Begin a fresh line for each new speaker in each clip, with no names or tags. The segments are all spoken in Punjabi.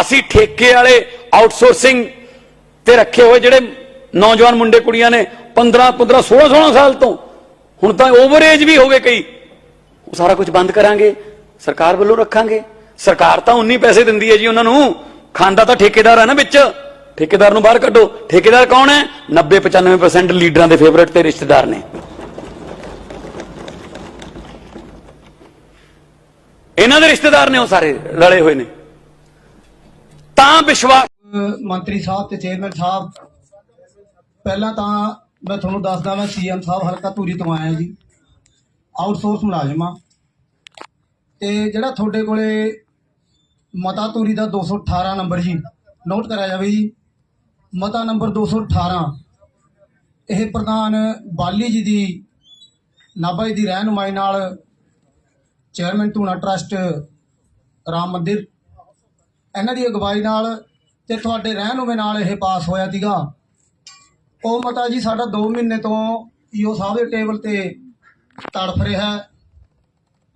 ਅਸੀਂ ਠੇਕੇ ਵਾਲੇ ਆਊਟਸੋਰਸਿੰਗ ਤੇ ਰੱਖੇ ਹੋਏ ਜਿਹੜੇ ਨੌਜਵਾਨ ਮੁੰਡੇ ਕੁੜੀਆਂ ਨੇ 15 15 16 16 ਸਾਲ ਤੋਂ। ਹੁਣ ਤਾਂ ਓਵਰ ਏਜ ਵੀ ਹੋ ਗਏ ਕਈ। ਉਹ ਸਾਰਾ ਕੁਝ ਬੰਦ ਕਰਾਂਗੇ, ਸਰਕਾਰ ਵੱਲੋਂ ਰੱਖਾਂਗੇ। ਸਰਕਾਰ ਤਾਂ ਉਨੀ ਪੈਸੇ ਦਿੰਦੀ ਹੈ ਜੀ ਉਹਨਾਂ ਨੂੰ। ਖਾਂਦਾ ਤਾਂ ਠੇਕੇਦਾਰ ਹੈ ਨਾ ਵਿੱਚ। ਠੇਕੇਦਾਰ ਨੂੰ ਬਾਹਰ ਕੱਢੋ। ਠੇਕੇਦਾਰ ਕੌਣ ਹੈ? 90 95% ਲੀਡਰਾਂ ਦੇ ਫੇਵਰਿਟ ਤੇ ਰਿਸ਼ਤੇਦਾਰ ਨੇ। ਇਹਨਾਂ ਦੇ ਰਿਸ਼ਤੇਦਾਰ ਨੇ ਉਹ ਸਾਰੇ ਰਲੇ ਹੋਏ ਨੇ। ਤਾਂ ਵਿਸ਼ਵਾਸ
ਮੰਤਰੀ ਸਾਹਿਬ ਤੇ ਚੇਅਰਮੈਨ ਸਾਹਿਬ, ਪਹਿਲਾਂ ਤਾਂ ਮੈਂ ਤੁਹਾਨੂੰ ਦੱਸਦਾ ਮੈਂ ਸੀਐਮ ਸਾਹਿਬ ਹਲਕਾ ਧੂਰੀ ਤੋਂ ਆਇਆ ਜੀ। ਆਊਟਸੋਰਸ ਮੁਲਾਜ਼ਮਾਂ ਤੇ ਜਿਹੜਾ ਤੁਹਾਡੇ ਕੋਲੇ ਮਤਾ ਧੂਰੀ ਦਾ 218 ਨੰਬਰ ਜੀ ਨੋਟ ਕਰਿਆ ਜਾਵੇ ਜੀ। ਮਤਾ ਨੰਬਰ 218 ਇਹ ਪ੍ਰਧਾਨ ਬਾਲੀ ਜੀ ਦੀ, ਨਾਭਾ ਜੀ ਦੀ ਰਹਿਨੁਮਾਈ ਨਾਲ ਚੇਅਰਮੈਨ ਧੂਣਾ ਟਰਸਟ ਰਾਮ ਮੰਦਿਰ ਇਹਨਾਂ ਦੀ ਅਗਵਾਈ ਨਾਲ ਤੇ ਤੁਹਾਡੇ ਰਹਿਨੁਮੇ ਨਾਲ ਇਹ ਪਾਸ ਹੋਇਆ ਸੀਗਾ। ਉਹ ਮਤਾ ਜੀ, ਸਾਡਾ 2 ਮਹੀਨੇ ਤੋਂ ਈਓ ਸਾਹਿਬ ਦੇ ਟੇਬਲ ਤੇ ਤੜਫ ਰਿਹਾ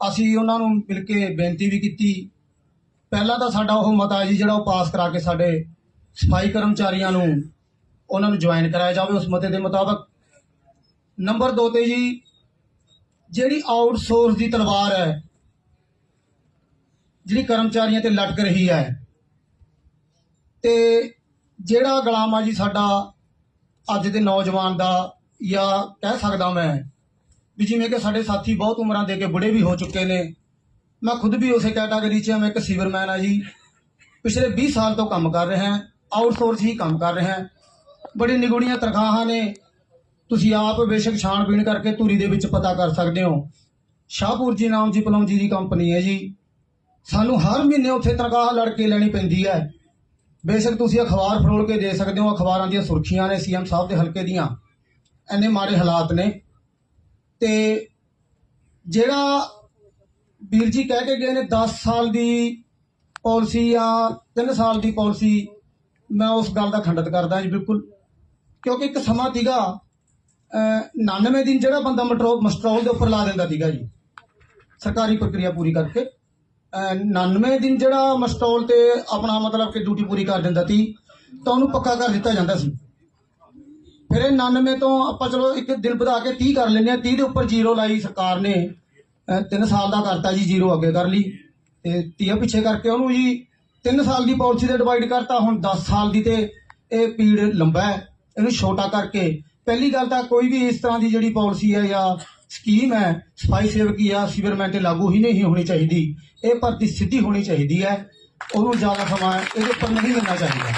ਅਸੀਂ ਉਹਨਾਂ ਨੂੰ ਮਿਲ ਕੇ ਬੇਨਤੀ ਵੀ ਕੀਤੀ। ਪਹਿਲਾਂ ਤਾਂ ਸਾਡਾ ਉਹ ਮਤਾ ਜੀ ਜਿਹੜਾ ਉਹ ਪਾਸ ਕਰਾ ਕੇ ਸਾਡੇ ਸਫ਼ਾਈ ਕਰਮਚਾਰੀਆਂ ਨੂੰ ਉਹਨਾਂ ਨੂੰ ਜੁਆਇਨ ਕਰਾਇਆ ਜਾਵੇ ਉਸ ਮਤੇ ਦੇ ਮੁਤਾਬਕ। ਨੰਬਰ 2 ਤੇ ਜੀ, ਜਿਹੜੀ ਆਊਟਸੋਰਸ ਦੀ ਤਲਵਾਰ ਹੈ, ਜਿਹੜੀ ਕਰਮਚਾਰੀਆਂ ਤੇ ਲਟਕ ਰਹੀ ਹੈ ਤੇ ਜਿਹੜਾ ਗੁਲਾਮ ਆ ਜੀ ਸਾਡਾ ਅੱਜ ਦੇ ਨੌਜਵਾਨ ਦਾ ਜਾਂ ਕਹਿ ਸਕਦਾ ਮੈਂ ਵੀ ਜਿਵੇਂ ਕਿ ਸਾਡੇ ਸਾਥੀ ਬਹੁਤ ਉਮਰਾਂ ਦੇ ਕੇ ਬੁੜੇ ਵੀ ਹੋ ਚੁੱਕੇ ਨੇ। ਮੈਂ ਖੁਦ ਵੀ ਉਸੇ ਕੈਟਾਗਰੀ 'ਚ ਮੈਂ ਇੱਕ ਸੀਵਰਮੈਨ ਆ ਜੀ। ਪਿਛਲੇ 20 ਸਾਲ ਤੋਂ ਕੰਮ ਕਰ ਰਿਹਾ ਹਾਂ ਆਊਟਸੋਰਸ ਹੀ ਕੰਮ ਕਰ ਰਿਹਾ। ਹਾਂ ਬੜੀ ਨਿਗੁਣੀਆਂ ਤਨਖਾਹਾਂ ਨੇ। ਤੁਸੀਂ ਆਪ ਬੇਸ਼ੱਕ ਛਾਣ ਛਾਣਬੀਣ ਕਰਕੇ ਧੂਰੀ ਦੇ ਵਿੱਚ ਪਤਾ ਕਰ ਸਕਦੇ ਹੋ। ਸ਼ਾਹਪੁਰ ਜੀ ਨਾਮ ਜੀ ਪਲੌਂਜੀ ਦੀ ਕੰਪਨੀ ਹੈ ਜੀ। ਸਾਨੂੰ ਹਰ ਮਹੀਨੇ ਉੱਥੇ ਤਨਖਾਹ ਲੜ ਕੇ ਲੈਣੀ ਪੈਂਦੀ ਹੈ। ਬੇਸ਼ੱਕ ਤੁਸੀਂ ਅਖਬਾਰ ਫਰੋਲ ਕੇ ਦੇ ਸਕਦੇ ਹੋ, ਅਖਬਾਰਾਂ ਦੀਆਂ ਸੁਰਖੀਆਂ ਨੇ, ਸੀਐਮ ਸਾਹਿਬ ਦੇ ਹਲਕੇ ਦੀਆਂ। ਇੰਨੇ ਮਾੜੇ ਹਾਲਾਤ ਨੇ। ਤੇ ਜਿਹੜਾ ਵੀਰ ਜੀ ਕਹਿ ਕੇ ਗਏ ਨੇ 10 ਸਾਲ ਦੀ ਪਾਲਿਸੀ ਜਾਂ 3 ਸਾਲ ਦੀ ਪਾਲਿਸੀ, ਮੈਂ ਉਸ ਗੱਲ ਦਾ ਖੰਡਿਤ ਕਰਦਾ ਜੀ ਬਿਲਕੁਲ। ਕਿਉਂਕਿ ਇੱਕ ਸਮਾਂ ਸੀਗਾ, ਅਹ 99 ਦਿਨ ਜਿਹੜਾ ਬੰਦਾ ਮਟਰੋ ਮਸਟਰੋਲ ਦੇ ਉੱਪਰ ਲਾ ਦਿੰਦਾ ਸੀਗਾ ਜੀ। ਸਰਕਾਰੀ ਪ੍ਰਕਿਰਿਆ ਪੂਰੀ ਕਰਕੇ। 99 ਦਿਨ ਜਿਹੜਾ ਮਸਟੋਲ ਤੇ ਆਪਣਾ ਮਤਲਬ ਕਿ ਡਿਊਟੀ ਪੂਰੀ ਕਰ ਦਿੰਦਾ ਸੀ, ਤਾਂ ਉਹਨੂੰ ਪੱਕਾ ਕਰ ਦਿੱਤਾ ਜਾਂਦਾ ਸੀ। ਫਿਰ ਇਹ 99 ਤੋਂ ਆਪਾਂ ਚਲੋ ਇੱਕ ਦਿਨ ਵਧਾ ਕੇ 30 ਕਰ ਲੈਂਦੇ ਆ 30 ਦੇ ਉੱਪਰ ਜ਼ੀਰੋ ਲਾਈ ਸਰਕਾਰ ਨੇ 3 ਸਾਲ ਦਾ ਕਰਤਾ ਜੀ ਜ਼ੀਰੋ ਅੱਗੇ ਕਰ ਲਈ। ਤੇ 30 ਪਿੱਛੇ ਕਰਕੇ ਉਹਨੂੰ ਜੀ 3 ਸਾਲ ਦੀ ਪਾਲਿਸੀ 'ਤੇ ਡਿਵਾਈਡ ਕਰਤਾ, ਹੁਣ 10 ਸਾਲ ਦੀ ਤੇ ਇਹ ਪੀੜ ਲੰਬਾ ਹੈ, ਇਹਨੂੰ ਛੋਟਾ ਕਰਕੇ। ਪਹਿਲੀ ਗੱਲ ਤਾਂ ਕੋਈ ਵੀ ਇਸ ਤਰ੍ਹਾਂ ਦੀ ਜਿਹੜੀ ਪਾਲਿਸੀ ਹੈ ਜਾਂ ਸਕੀਮ ਹੈ ਸਫ਼ਾਈ ਸੇਵਕੀ ਆ ਸੀਵਰਮੈਨ ਤੇ ਲਾਗੂ ਹੀ ਨਹੀਂ ਹੋਣੀ ਚਾਹੀਦੀ। ਇਹ ਭਰਤੀ ਸਿੱਧੀ ਹੋਣੀ ਚਾਹੀਦੀ ਹੈ। ਉਹਨੂੰ ਜ਼ਿਆਦਾ ਸਮਾਂ ਇਹਦੇ ਉੱਪਰ ਨਹੀਂ ਮਿਲਣਾ ਚਾਹੀਦਾ।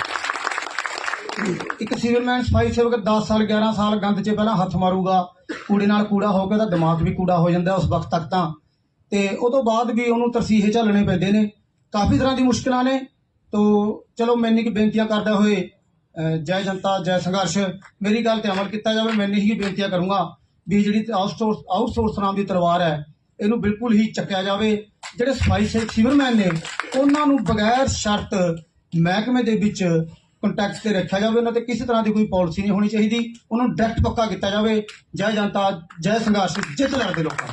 ਇੱਕ ਸੀਵਰਮੈਨ ਸਫ਼ਾਈ ਸੇਵਕ 10 ਸਾਲ 11 ਸਾਲ ਗੰਦ 'ਚ ਪਹਿਲਾਂ ਹੱਥ ਮਾਰੂਗਾ। ਕੂੜੇ ਨਾਲ ਕੂੜਾ ਹੋ ਕੇ ਉਹਦਾ ਦਿਮਾਗ ਵੀ ਕੂੜਾ ਹੋ ਜਾਂਦਾ ਉਸ ਵਕਤ ਤੱਕ ਤਾਂ। ਤੇ ਉਹ ਤੋਂ ਬਾਅਦ ਵੀ ਉਹਨੂੰ ਤਰਸੀਹੇ ਝੱਲਣੇ ਪੈਂਦੇ ਨੇ। ਕਾਫੀ ਤਰ੍ਹਾਂ ਦੀ ਮੁਸ਼ਕਲਾਂ ਨੇ। ਤੋ ਚਲੋ ਮੈਨੇ ਕੀ ਬੇਨਤੀਆਂ ਕਰਦਾ ਹੋਏ ਜੈ ਜਨਤਾ, ਜੈ ਸੰਘਰਸ਼। ਮੇਰੀ ਗੱਲ ਤੇ ਅਮਲ ਕੀਤਾ ਜਾਵੇ ਮੈਨੇ ਹੀ ਬੇਨਤੀਆਂ ਕਰੂੰਗਾ। ਵੀ ਜਿਹੜੀ ਆਊਟਸੋਰਸ ਆਊਟਸੋਰਸ ਨਾਮ ਦੀ ਤਲਵਾਰ ਹੈ, ਇਹਨੂੰ ਬਿਲਕੁਲ ਹੀ ਚੱਕਿਆ ਜਾਵੇ। ਜਿਹੜੇ ਸਫ਼ਾਈ ਸੇ ਸੀਵਰਮੈਨ ਨੇ, ਉਹਨਾਂ ਨੂੰ ਬਗੈਰ ਸ਼ਰਤ ਮਹਿਕਮੇ ਦੇ ਵਿੱਚ ਕੰਟੈਕਟ ਤੇ ਰੱਖਿਆ ਜਾਵੇ। ਉਹਨਾਂ ਤੇ ਕਿਸੇ ਤਰ੍ਹਾਂ ਦੀ ਕੋਈ ਪਾਲਿਸੀ ਨਹੀਂ ਹੋਣੀ ਚਾਹੀਦੀ। ਉਹਨਾਂ ਨੂੰ ਡਾਇਰੈਕਟ ਪੱਕਾ ਕੀਤਾ ਜਾਵੇ। ਜੈ ਜਨਤਾ, ਜੈ ਸੰਘਰਸ਼, ਜਿੱਤ ਲੜਦੇ ਲੋਕਾਂ